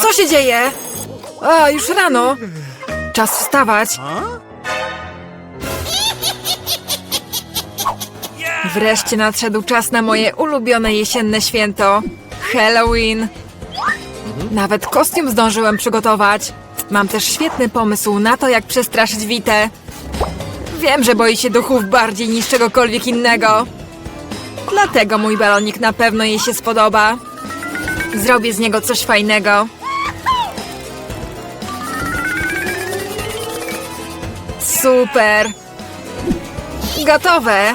Co się dzieje? A, już rano. Czas wstawać. Wreszcie nadszedł czas na moje ulubione jesienne święto Halloween. Nawet kostium zdążyłem przygotować. Mam też świetny pomysł na to, jak przestraszyć Witę. Wiem, że boi się duchów bardziej niż czegokolwiek innego. Dlatego mój balonik na pewno jej się spodoba. Zrobię z niego coś fajnego. Super! Gotowe!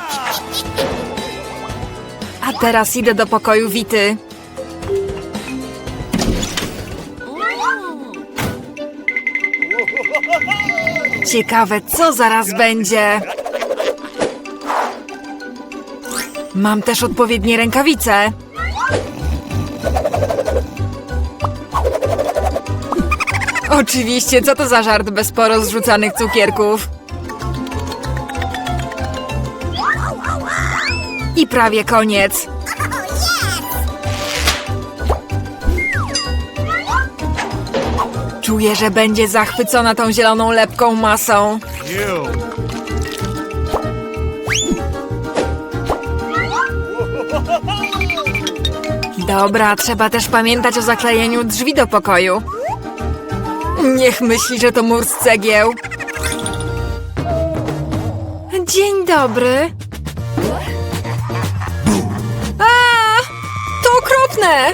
A teraz idę do pokoju Wity. Ciekawe, co zaraz będzie. Mam też odpowiednie rękawice. Oczywiście, co to za żart bez porozrzucanych cukierków? Prawie koniec. Czuję, że będzie zachwycona tą zieloną lepką masą. Dobra, trzeba też pamiętać o zaklejeniu drzwi do pokoju. Niech myśli, że to mur z cegieł. Dzień dobry. Okropne!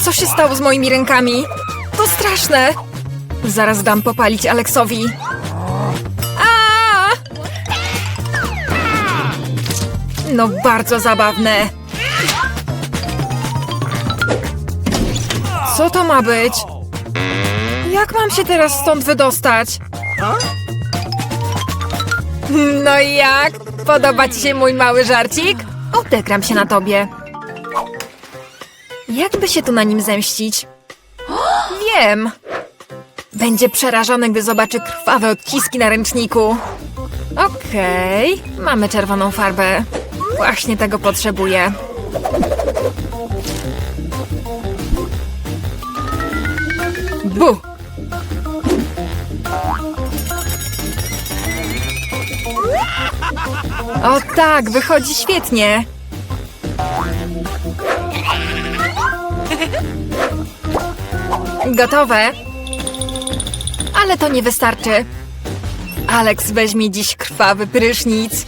Co się stało z moimi rękami? To straszne! Zaraz dam popalić Aleksowi. A! No bardzo zabawne. Co to ma być? Jak mam się teraz stąd wydostać? No i jak? Podoba ci się mój mały żarcik? Odegram się na tobie. Jakby się tu na nim zemścić? Wiem! Będzie przerażony, gdy zobaczy krwawe odciski na ręczniku. Okej, mamy czerwoną farbę. Właśnie tego potrzebuję. Bu! O tak, wychodzi świetnie. Gotowe. Ale to nie wystarczy. Alex weźmie dziś krwawy prysznic.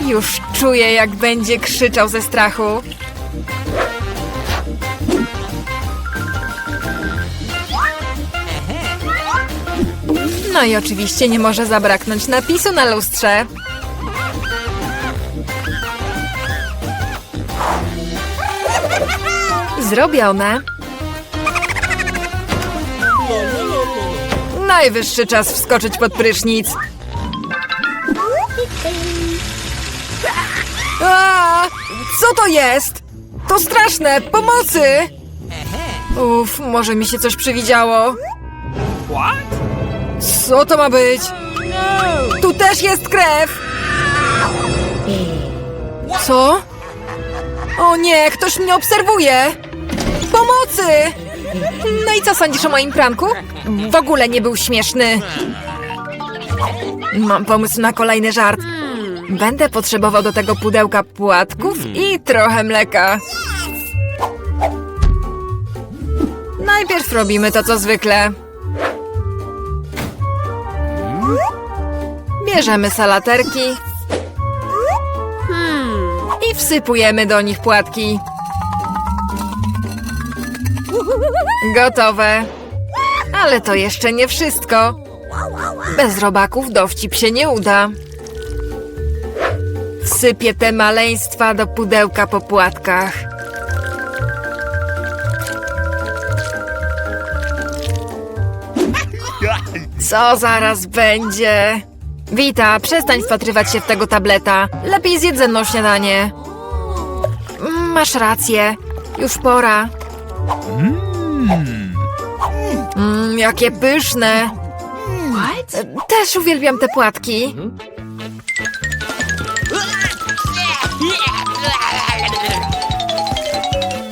Już czuję, jak będzie krzyczał ze strachu. No i oczywiście nie może zabraknąć napisu na lustrze. Zrobione. Najwyższy czas wskoczyć pod prysznic. A, co to jest? To straszne! Pomocy! Uff, może mi się coś przywidziało. Co to ma być? Tu też jest krew! Co? O nie, ktoś mnie obserwuje! Pomocy! No i co sądzisz o moim pranku? W ogóle nie był śmieszny. Mam pomysł na kolejny żart. Będę potrzebował do tego pudełka płatków i trochę mleka. Najpierw robimy to, co zwykle. Bierzemy salaterki i wsypujemy do nich płatki. Gotowe. Ale to jeszcze nie wszystko. Bez robaków dowcip się nie uda. Sypię te maleństwa do pudełka po płatkach. Co zaraz będzie? Wita, przestań wpatrywać się w tego tableta. Lepiej zjedz ze mną śniadanie. Masz rację. Już pora. Mm, jakie pyszne. E, Też uwielbiam te płatki.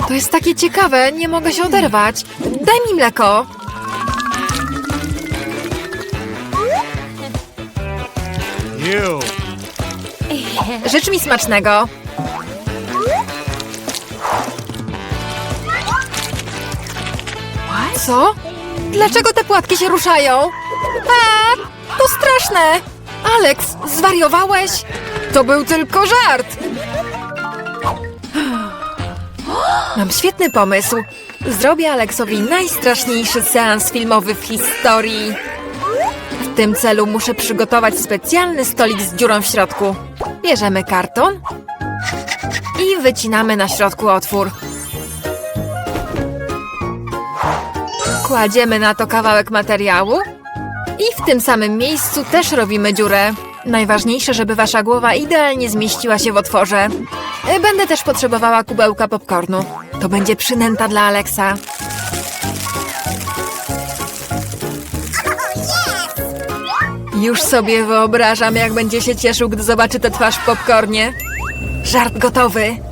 To jest takie ciekawe, nie mogę się oderwać. Daj mi mleko. Życz mi smacznego. Co? Dlaczego te płatki się ruszają? A, to straszne! Alex, zwariowałeś? To był tylko żart! Mam świetny pomysł. Zrobię Alexowi najstraszniejszy seans filmowy w historii. W tym celu muszę przygotować specjalny stolik z dziurą w środku. Bierzemy karton i wycinamy na środku otwór. Kładziemy na to kawałek materiału i w tym samym miejscu też robimy dziurę. Najważniejsze, żeby wasza głowa idealnie zmieściła się w otworze. Będę też potrzebowała kubełka popcornu. To będzie przynęta dla Alexa. Już sobie wyobrażam, jak będzie się cieszył, gdy zobaczy tę twarz w popcornie. Żart gotowy.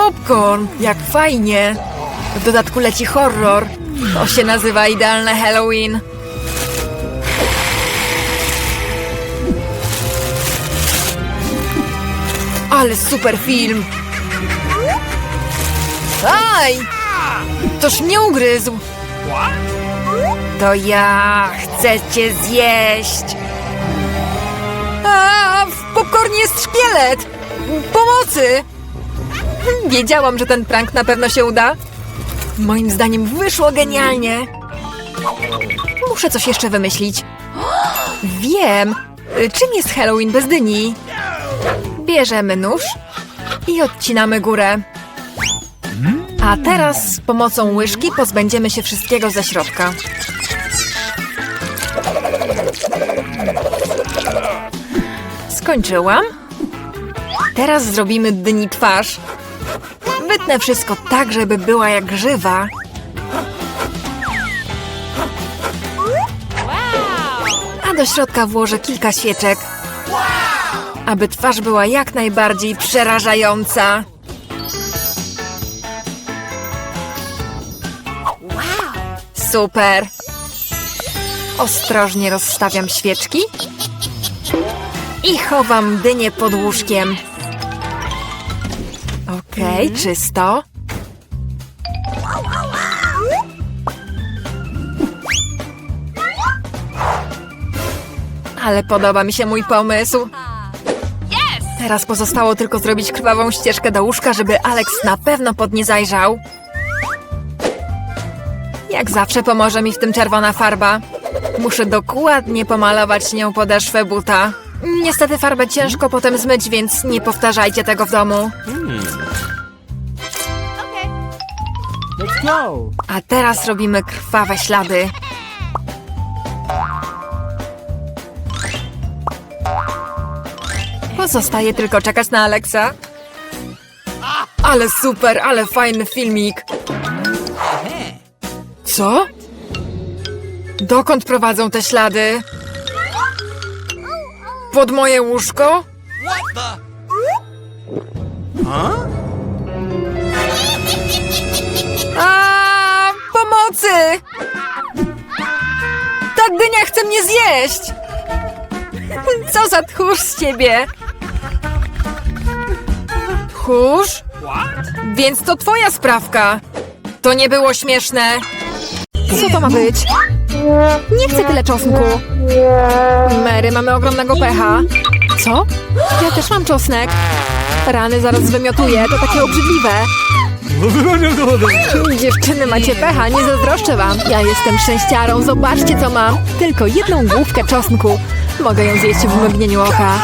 Popcorn! Jak fajnie! W dodatku leci horror. To się nazywa idealne Halloween. Ale super film! Aj! Toż mnie ugryzł! To ja chcę cię zjeść! A, w popcornie jest szkielet! Pomocy! Wiedziałam, że ten prank na pewno się uda. Moim zdaniem wyszło genialnie. Muszę coś jeszcze wymyślić. Wiem! Czym jest Halloween bez dyni? Bierzemy nóż i odcinamy górę. A teraz z pomocą łyżki pozbędziemy się wszystkiego ze środka. Skończyłam. Teraz zrobimy dyni twarz. Wszystko tak, żeby była jak żywa. A do środka włożę kilka świeczek. Aby twarz była jak najbardziej przerażająca. Super! Ostrożnie rozstawiam świeczki i chowam dynię pod łóżkiem. Okej, czysto. Ale podoba mi się mój pomysł. Teraz pozostało tylko zrobić krwawą ścieżkę do łóżka, żeby Alex na pewno pod nie zajrzał. Jak zawsze pomoże mi w tym czerwona farba. Muszę dokładnie pomalować nią podeszwę buta. Niestety farbę ciężko potem zmyć, więc nie powtarzajcie tego w domu. A teraz robimy krwawe ślady. Pozostaje tylko czekać na Alexa. Ale super, ale fajny filmik. Co? Dokąd prowadzą te ślady? Pod moje łóżko? A, pomocy! Ta dynia chce mnie zjeść! Co za tchórz z ciebie? Tchórz? Więc to twoja sprawka. To nie było śmieszne. Co to ma być? Nie chcę tyle czosnku. Mary, mamy ogromnego pecha. Co? Ja też mam czosnek. Rany zaraz wymiotuję, to takie obrzydliwe. Dziewczyny, macie pecha, nie zazdroszczę wam. Ja jestem szczęściarą, zobaczcie co mam. Tylko jedną główkę czosnku. Mogę ją zjeść w mgnieniu oka.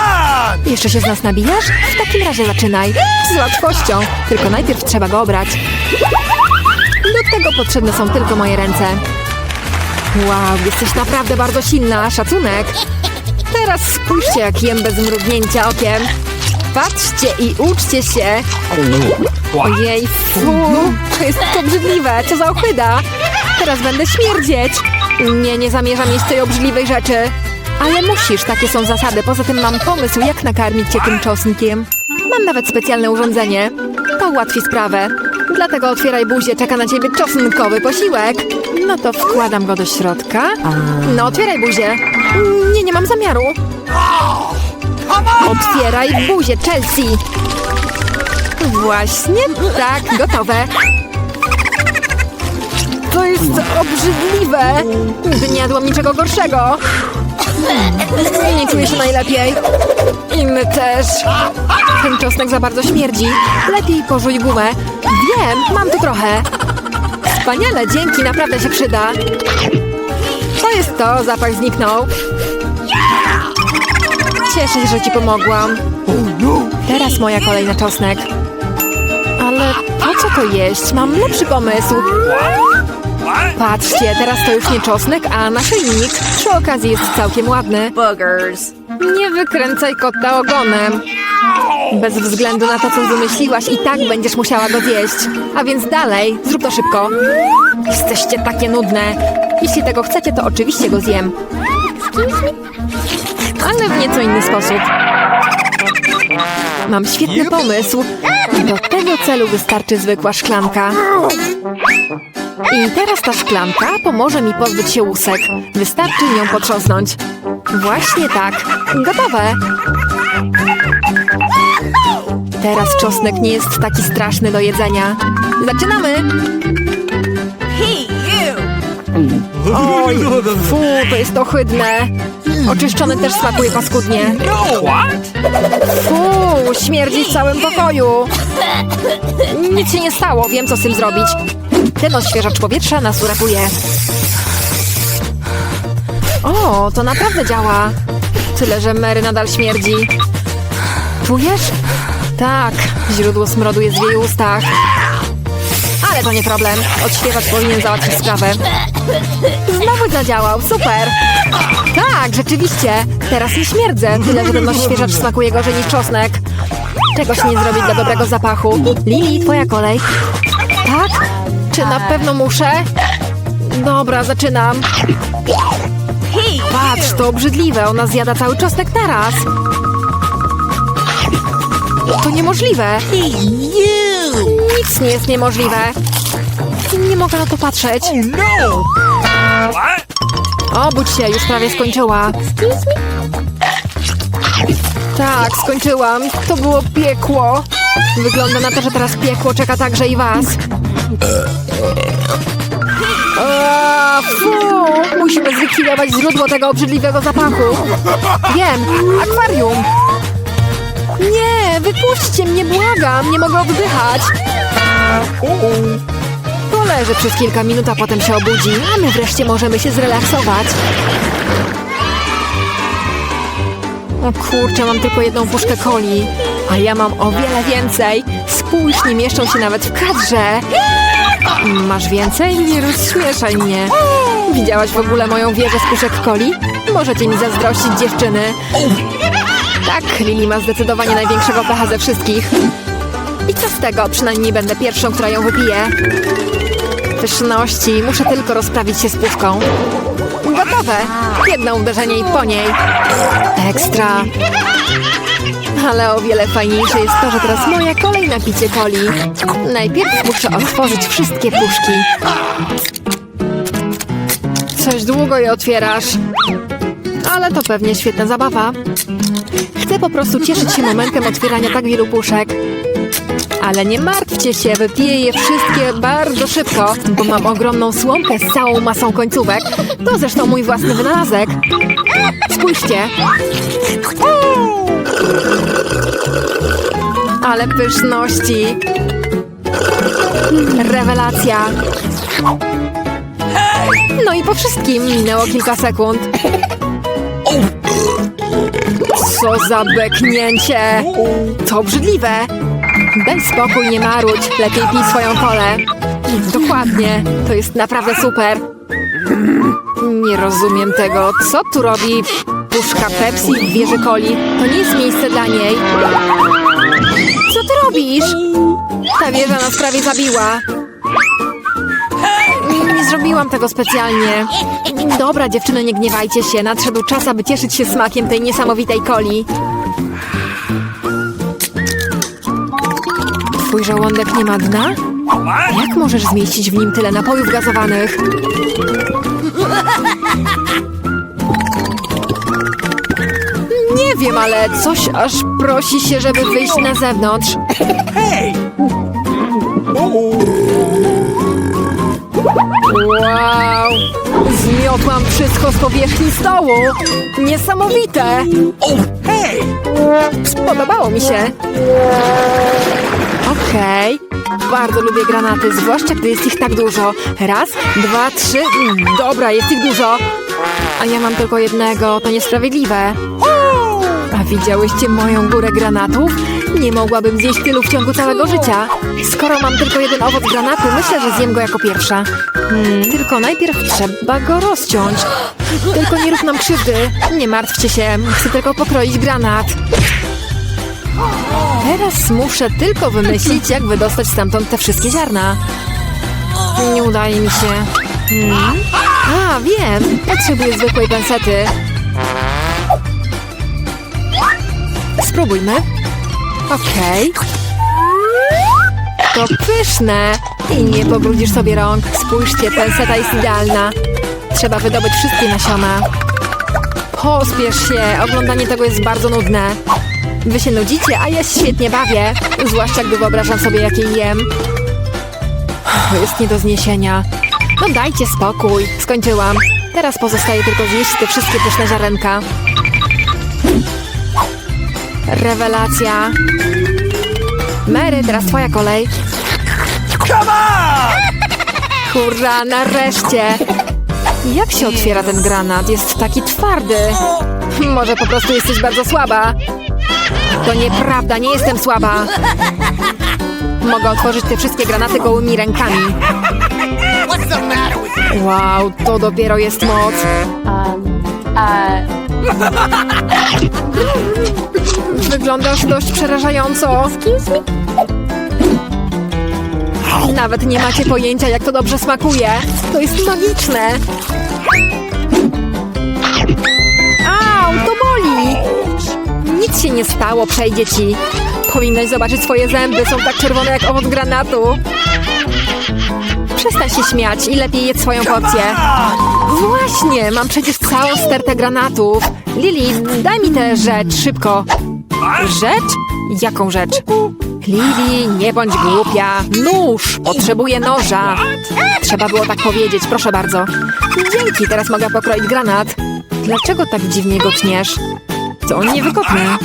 Jeszcze się z nas nabijasz? W takim razie zaczynaj. Z łatwością. Tylko najpierw trzeba go obrać. Do tego potrzebne są tylko moje ręce. Wow, jesteś naprawdę bardzo silna. Szacunek. Teraz spójrzcie, jak jem bez mrugnięcia okiem. Patrzcie i uczcie się. Ojej, fu, to jest obrzydliwe, co za ochyda. Teraz będę śmierdzieć. Nie, nie zamierzam jeść tej obrzydliwej rzeczy. Ale musisz, takie są zasady. Poza tym mam pomysł, jak nakarmić cię tym czosnkiem. Mam nawet specjalne urządzenie. To ułatwi sprawę. Dlatego otwieraj buzię, czeka na ciebie czosnkowy posiłek. No to wkładam go do środka. No, otwieraj buzię. Nie, nie mam zamiaru. Otwieraj buzię, Chelsea. Właśnie tak, gotowe. To jest obrzydliwe. Nigdy nie jadłam niczego gorszego. Nie czuję się najlepiej. I my też. Ten czosnek za bardzo śmierdzi. Lepiej pożuj gumę. Wiem, mam tu trochę. Wspaniale, dzięki, naprawdę się przyda. Co jest to? Zapach zniknął. Cieszę się, że ci pomogłam. Teraz moja kolej na czosnek. Ale po co to jeść? Mam lepszy pomysł. Patrzcie, teraz to już nie czosnek, a naszyjnik. Przy okazji jest całkiem ładny. Nie wykręcaj kota ogonem. Bez względu na to, co wymyśliłaś, i tak będziesz musiała go zjeść. A więc dalej, zrób to szybko. Jesteście takie nudne. Jeśli tego chcecie, to oczywiście go zjem. Ale w nieco inny sposób. Mam świetny pomysł. Do tego celu wystarczy zwykła szklanka. I teraz ta szklanka pomoże mi pozbyć się łusek. Wystarczy nią potrząsnąć. Właśnie tak. Gotowe. Teraz czosnek nie jest taki straszny do jedzenia. Zaczynamy! Hey, you! Oj, fu, to jest ohydne. Oczyszczony też smakuje paskudnie. No, what? Fu, śmierdzi w całym pokoju. Nic się nie stało, wiem co z tym zrobić. Ten odświeżacz powietrza nas uratuje. O, to naprawdę działa. Tyle, że Mary nadal śmierdzi. Czujesz? Tak, źródło smrodu jest w jej ustach. Ale to nie problem. Odświeżacz powinien załatwić sprawę. Znowu zadziałał, super! Tak, rzeczywiście. Teraz nie śmierdzę. Tyle, że ten odświeżacz smakuje gorzej niż czosnek. Czegoś nie zrobić dla dobrego zapachu. Lili, twoja kolej. Tak? Czy na pewno muszę? Dobra, zaczynam. Patrz, to obrzydliwe. Ona zjada cały czosnek naraz. To niemożliwe. Nic nie jest niemożliwe. Nie mogę na to patrzeć. No! What? Obudź się, już prawie skończyła. Tak, skończyłam. To było piekło. Wygląda na to, że teraz piekło czeka także i was. A, fu! Musimy zlikwidować źródło tego obrzydliwego zapachu. Wiem, akwarium. Nie, wypuśćcie mnie, błagam, nie mogę oddychać. Poleży przez kilka minut, a potem się obudzi, a my wreszcie możemy się zrelaksować. O kurczę, mam tylko jedną puszkę coli, a ja mam o wiele więcej. Spójrz, nie mieszczą się nawet w kadrze. Masz więcej? Nie rozśmieszaj mnie. Widziałaś w ogóle moją wieżę z puszek coli? Możecie mi zazdrościć dziewczyny. Tak, Lili ma zdecydowanie największego pecha ze wszystkich. I co z tego? Przynajmniej będę pierwszą, która ją wypije. Pyszności, muszę tylko rozprawić się z puszką. Gotowe! Jedno uderzenie i po niej. Ekstra! Ale o wiele fajniejsze jest to, że teraz moja kolej na picie coli. Najpierw muszę otworzyć wszystkie puszki. Coś długo je otwierasz. Ale to pewnie świetna zabawa. Chcę po prostu cieszyć się momentem otwierania tak wielu puszek. Ale nie martwcie się, wypiję je wszystkie bardzo szybko, bo mam ogromną słomkę z całą masą końcówek. To zresztą mój własny wynalazek. Spójrzcie. Ale pyszności. Rewelacja. No i po wszystkim minęło kilka sekund. Co za beknięcie! To obrzydliwe! Daj spokój, nie marudź. Lepiej pij swoją kolę. Dokładnie. To jest naprawdę super. Nie rozumiem tego. Co tu robi puszka Pepsi w wieży coli? To nie jest miejsce dla niej. Co ty robisz? Ta wieża nas prawie zabiła. Zrobiłam tego specjalnie. Dobra, dziewczyny, nie gniewajcie się. Nadszedł czas, aby cieszyć się smakiem tej niesamowitej coli. Twój żołądek nie ma dna? Jak możesz zmieścić w nim tyle napojów gazowanych? Nie wiem, ale coś aż prosi się, żeby wyjść na zewnątrz. Hey! Wow! Zmiotłam wszystko z powierzchni stołu! Niesamowite! Oh, hey! Spodobało mi się. Okej. Bardzo lubię granaty, zwłaszcza gdy jest ich tak dużo. Raz, dwa, trzy. Mm, Dobra, jest ich dużo. A ja mam tylko jednego, to niesprawiedliwe. A widziałyście moją górę granatów? Nie mogłabym zjeść tylu w ciągu całego życia. Skoro mam tylko jeden owoc granatu, myślę, że zjem go jako pierwsza. Hmm, tylko najpierw trzeba go rozciąć. Tylko nie rób nam krzywdy. Nie martwcie się, chcę tylko pokroić granat. Teraz muszę tylko wymyślić, jak wydostać stamtąd te wszystkie ziarna. Nie udaje mi się. Hmm? A, wiem. Potrzebuję zwykłej pensety. Spróbujmy. Okej. To pyszne. I nie pobrudzisz sobie rąk. Spójrzcie, penseta jest idealna. Trzeba wydobyć wszystkie nasiona. Pospiesz się. Oglądanie tego jest bardzo nudne. Wy się nudzicie, a ja świetnie bawię. Zwłaszcza gdy wyobrażam sobie, jakie jem. To jest nie do zniesienia. No dajcie spokój. Skończyłam. Teraz pozostaje tylko zjeść te wszystkie pyszne ziarenka. Rewelacja. Mary, teraz twoja kolej. Come on! Hurra, nareszcie! Jak się otwiera ten granat? Jest taki twardy. Może po prostu jesteś bardzo słaba. To nieprawda, nie jestem słaba. Mogę otworzyć te wszystkie granaty gołymi rękami. Wow, to dopiero jest moc. Wyglądasz dość przerażająco. Nawet nie macie pojęcia, jak to dobrze smakuje. To jest magiczne. Au, to boli. Nic się nie stało, przejdzie ci. Powinnaś zobaczyć swoje zęby, są tak czerwone jak owoc granatu. Przestań się śmiać i lepiej jedz swoją porcję. Właśnie, mam przecież całą stertę granatów. Lili, daj mi tę rzecz, szybko. Rzecz? Jaką rzecz? Lili, nie bądź głupia. Nóż! Potrzebuję noża. Trzeba było tak powiedzieć, proszę bardzo. Dzięki, teraz mogę pokroić granat. Dlaczego tak dziwnie go tniesz? To on nie wykopnie.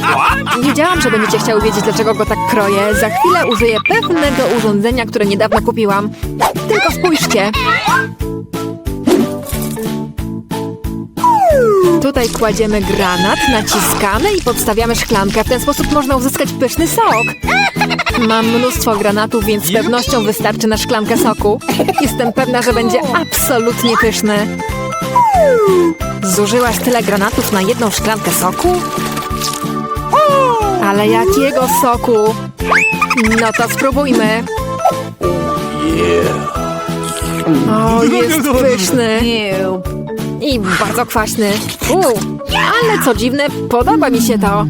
Wiedziałam, że będziecie chciały wiedzieć, dlaczego go tak kroję. Za chwilę użyję pewnego urządzenia, które niedawno kupiłam. Tylko spójrzcie. Tutaj kładziemy granat, naciskamy i podstawiamy szklankę. W ten sposób można uzyskać pyszny sok. Mam mnóstwo granatów, więc z pewnością wystarczy na szklankę soku. Jestem pewna, że będzie absolutnie pyszny. Zużyłaś tyle granatów na jedną szklankę soku? Ale jakiego soku? No to spróbujmy. O, jest pyszny. I bardzo kwaśny. Uuu, ale co dziwne, podoba mi się to.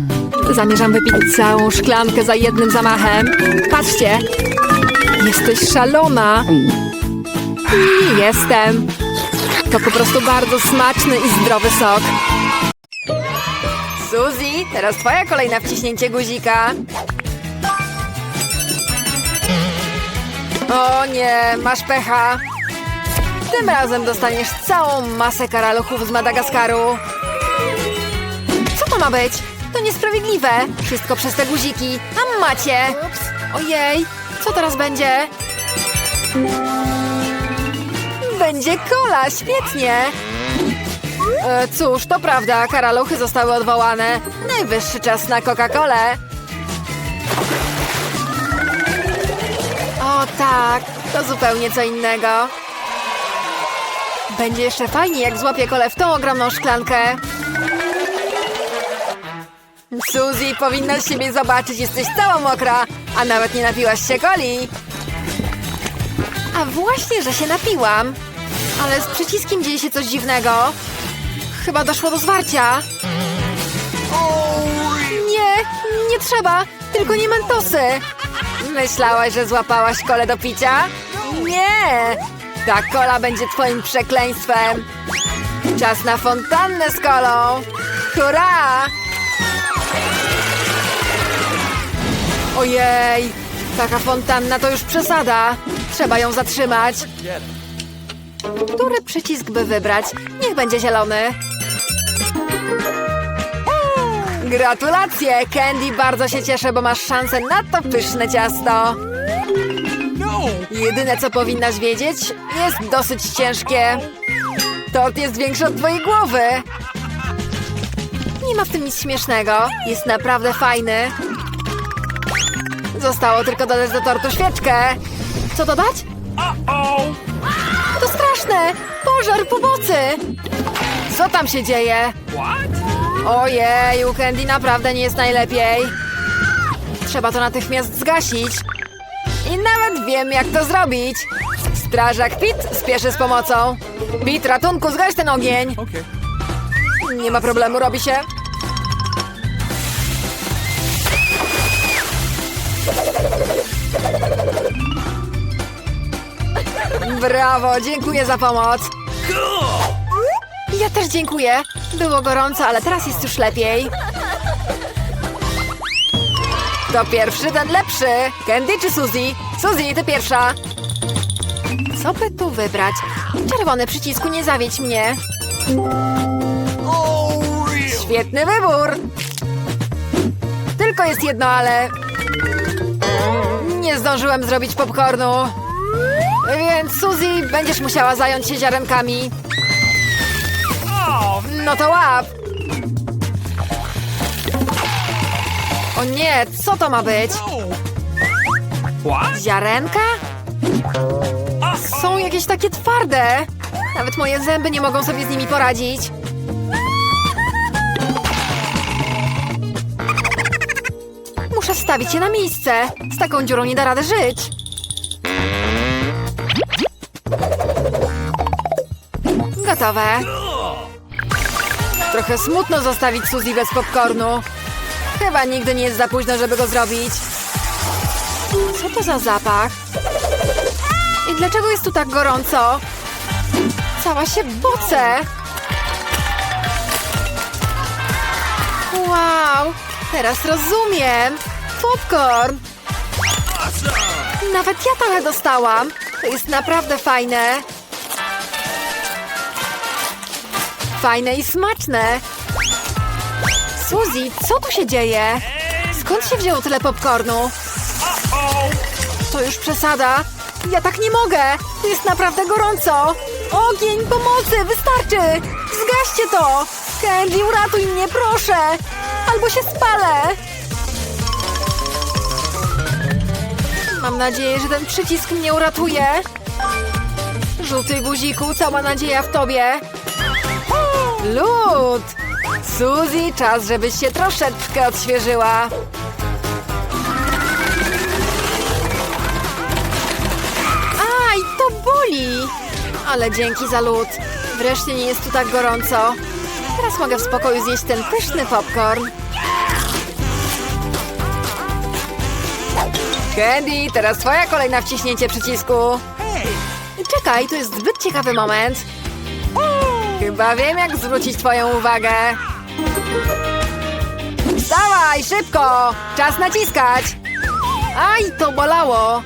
Zamierzam wypić całą szklankę za jednym zamachem. Patrzcie. Jesteś szalona. I jestem. To po prostu bardzo smaczny i zdrowy sok. Suzy, teraz twoja kolej na wciśnięcie guzika. O nie, masz pecha. Tym razem dostaniesz całą masę karaluchów z Madagaskaru. Co to ma być? To niesprawiedliwe. Wszystko przez te guziki. A macie. Ojej, co teraz będzie? Będzie kola, świetnie. E, cóż, to prawda, karaluchy zostały odwołane. Najwyższy czas na Coca-Colę. O tak, to zupełnie co innego. Będzie jeszcze fajnie, jak złapię kole w tą ogromną szklankę. Suzy, powinnaś siebie zobaczyć, jesteś cała mokra, a nawet nie napiłaś się coli. A właśnie, że się napiłam. Ale z przyciskiem dzieje się coś dziwnego. Chyba doszło do zwarcia. Nie, nie trzeba. Tylko nie mentosy. Myślałaś, że złapałaś kolę do picia? Nie! Ta kola będzie twoim przekleństwem. Czas na fontannę z kolą. Hurra! Ojej, taka fontanna to już przesada. Trzeba ją zatrzymać. Który przycisk by wybrać? Niech będzie zielony. Gratulacje! Candy, bardzo się cieszę, bo masz szansę na to pyszne ciasto. Jedyne, co powinnaś wiedzieć, jest dosyć ciężkie. Tort jest większy od twojej głowy. Nie ma w tym nic śmiesznego. Jest naprawdę fajny. Zostało tylko dodać do tortu świeczkę. Co dodać? To straszne! Pożar pomocy! Co tam się dzieje? Ojej, u Candy naprawdę nie jest najlepiej. Trzeba to natychmiast zgasić. I nawet wiem, jak to zrobić. Strażak Pit spieszy z pomocą. Pit, ratunku, zgaś ten ogień. Nie ma problemu, robi się. Brawo, dziękuję za pomoc. Ja też dziękuję. Było gorąco, ale teraz jest już lepiej. To pierwszy, ten lepszy. Candy czy Suzy? Suzy, ty pierwsza. Co by tu wybrać? Czerwony przycisku, nie zawiedź mnie. Świetny wybór! Tylko jest jedno, ale... Nie zdążyłem zrobić popcornu. Więc Suzy, będziesz musiała zająć się ziarenkami. No to łap! O nie, co to ma być? Ziarenka? Są jakieś takie twarde. Nawet moje zęby nie mogą sobie z nimi poradzić. Muszę wstawić je na miejsce. Z taką dziurą nie da rady żyć. Gotowe. Trochę smutno zostawić Suzy bez popcornu. Chyba nigdy nie jest za późno, żeby go zrobić. Co to za zapach? I dlaczego jest tu tak gorąco? Cała się bucę. Wow, teraz rozumiem. Popcorn. Nawet ja trochę dostałam. To jest naprawdę fajne. Fajne i smaczne. Suzy, co tu się dzieje? Skąd się wzięło tyle popcornu? To już przesada. Ja tak nie mogę. Jest naprawdę gorąco. Ogień, pomocy, wystarczy. Zgaście to. Candy, uratuj mnie, proszę. Albo się spalę. Mam nadzieję, że ten przycisk mnie uratuje. Żółty guziku, cała nadzieja w tobie. Lód! Suzy, czas, żebyś się troszeczkę odświeżyła. Aj, to boli! Ale dzięki za lód. Wreszcie nie jest tu tak gorąco. Teraz mogę w spokoju zjeść ten pyszny popcorn. Candy, teraz twoja kolej na wciśnięcie przycisku. Czekaj, to jest zbyt ciekawy moment. Chyba wiem, jak zwrócić twoją uwagę. Wstawaj, szybko! Czas naciskać! Aj, to bolało!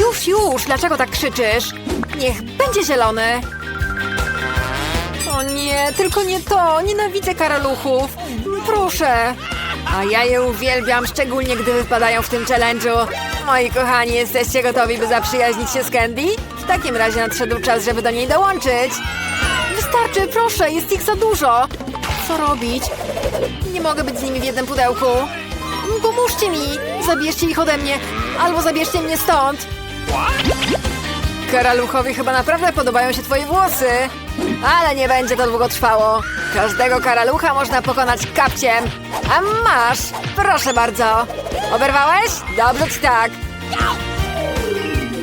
Już, już! Dlaczego tak krzyczysz? Niech będzie zielony! O nie, tylko nie to! Nienawidzę karaluchów! Proszę! A ja je uwielbiam, szczególnie gdy wypadają w tym challenge'u. Moi kochani, jesteście gotowi, by zaprzyjaźnić się z Candy? W takim razie nadszedł czas, żeby do niej dołączyć. Wystarczy, proszę, jest ich za dużo. Co robić? Nie mogę być z nimi w jednym pudełku. Pomóżcie mi! Zabierzcie ich ode mnie, albo zabierzcie mnie stąd. Karaluchowi chyba naprawdę podobają się twoje włosy. Ale nie będzie to długo trwało. Każdego karalucha można pokonać kapciem. A masz! Proszę bardzo. Oberwałeś? Dobrze ci tak.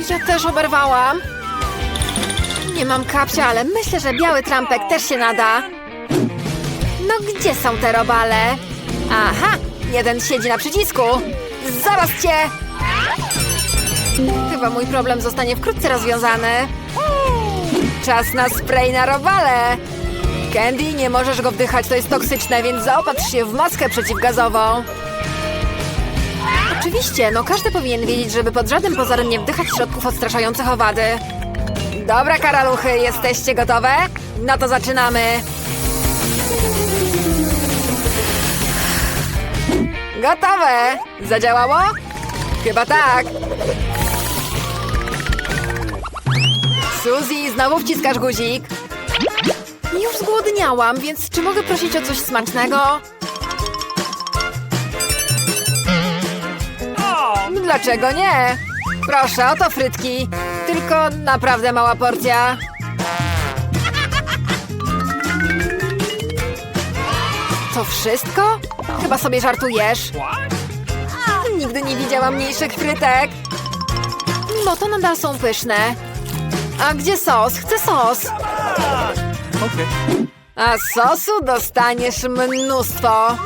Ja też oberwałam. Nie mam kapcia, ale myślę, że biały trampek też się nada. No gdzie są te robale? Aha, jeden siedzi na przycisku. Zaraz cię! Chyba mój problem zostanie wkrótce rozwiązany. Czas na spray na robale. Candy, nie możesz go wdychać, to jest toksyczne, więc zaopatrz się w maskę przeciwgazową. Oczywiście, no każdy powinien wiedzieć, żeby pod żadnym pozorem nie wdychać środków odstraszających owady. Dobra, karaluchy, jesteście gotowe? No to zaczynamy. Gotowe! Zadziałało? Chyba tak. Suzy, znowu wciskasz guzik. Już zgłodniałam, więc czy mogę prosić o coś smacznego? Dlaczego nie? Proszę, oto frytki. Tylko naprawdę mała porcja. To wszystko? Chyba sobie żartujesz. Nigdy nie widziałam mniejszych frytek. Mimo to nadal są pyszne. A gdzie sos? Chcę sos. A sosu dostaniesz mnóstwo.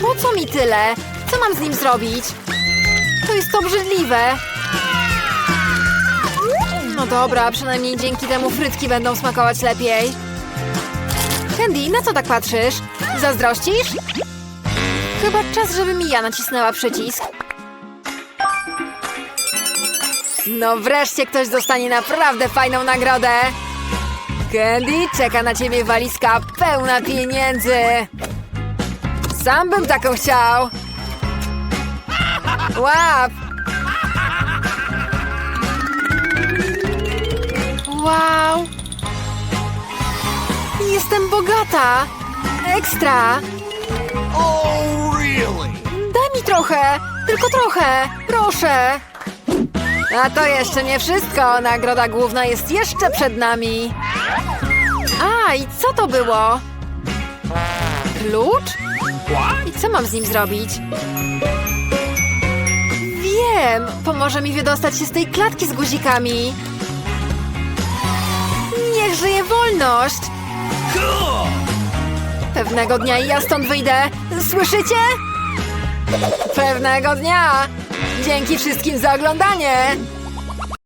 Po co mi tyle? Co mam z nim zrobić? To jest obrzydliwe. No dobra, przynajmniej dzięki temu frytki będą smakować lepiej. Candy, na co tak patrzysz? Zazdrościsz? Chyba czas, żebym ja nacisnęła przycisk. No wreszcie ktoś dostanie naprawdę fajną nagrodę. Candy, czeka na ciebie walizka pełna pieniędzy. Sam bym taką chciał. Łap! Wow! Jestem bogata! Ekstra! Oh, really? Daj mi trochę! Tylko trochę! Proszę! A to jeszcze nie wszystko. Nagroda główna jest jeszcze przed nami. A, i co to było? Klucz? I co mam z nim zrobić? Wiem! Pomoże mi wydostać się z tej klatki z guzikami. Niech żyje wolność! Pewnego dnia ja stąd wyjdę. Słyszycie? Pewnego dnia! Dzięki wszystkim za oglądanie!